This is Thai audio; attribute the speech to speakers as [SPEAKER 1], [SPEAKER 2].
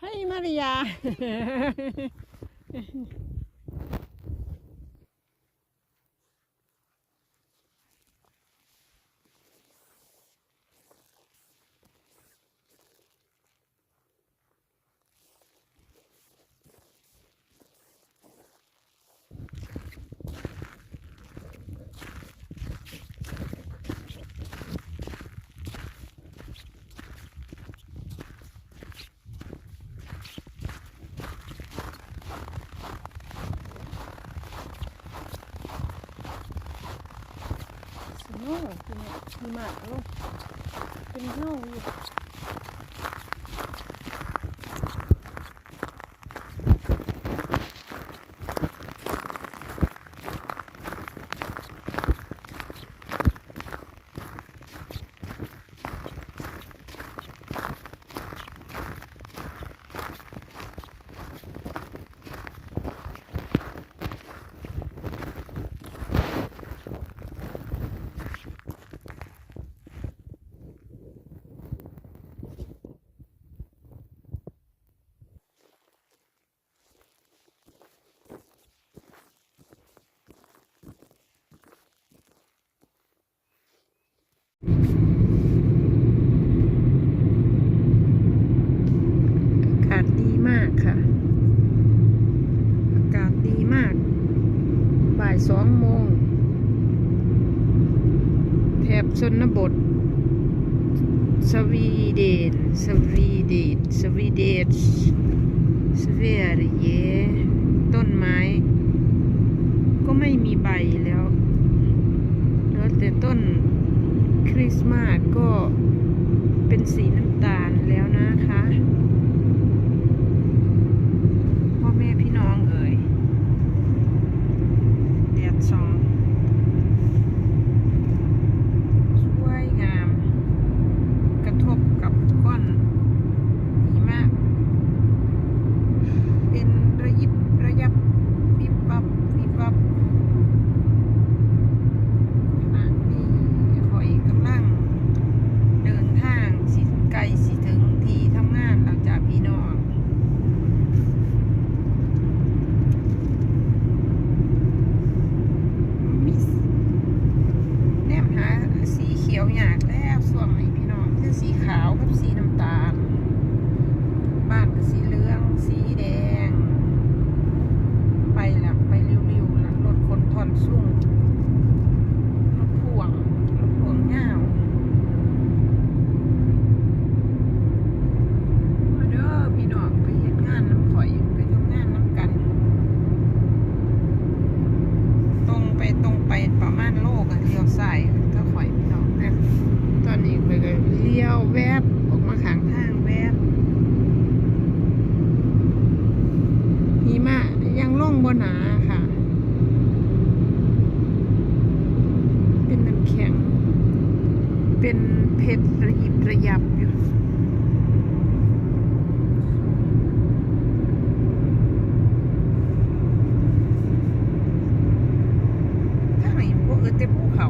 [SPEAKER 1] Hey, Maria. อ้พี่น้องมีหมากลงเป็นเน่าอยู่ ค่ะ อากาศดีมาก บ่ายสองโมง แถบชนบท สวีเดน สวีเดน สวีเดนสเวียร์เยต้นไม้ ก็ไม่มีใบแล้วเหลือแต่ต้นคริสต์มาสก็เป็นสีน้ำตาลแล้วนะคะ พ่อแม่พี่น้องเอ่ยแดดส่องสวยงาม กระทบกับก้อนหิมะเป็นระยิบระยับวิบวับวิบวับขณะนี้คอยกำลัง เดินทางสิไกลสิถึงที่ทำงานเราจากพี่น้อง มิสแนมหาสีเขียว อยากแล้วส่วงไหนพี่น้องคือสีขาวกับสีน้ำตาล บ้านก็สีเหลือง สีแดง ไปละไปเร็วๆละรถคนทอนสุ่งรถพ่วง รถพ่วงเงาวมาเด้อพี่น้องไปเห็นงานน้ำข่อยไปทำงานน้ำกัน ตรงไปตรงไปประมาณโลกอะเลี้ยวซ้ายถ้าข่อยพี่น้องนะตอนนี้ไปก็เลี้ยวแวบออกมาข้างทางแวบหิมะยัง ล่องบนหนาค่ะ เป็นน้ำแข็ง เป็นเพชรระยิบระยับอยู่ถ้าไหนพวกเออเต็มภูเขา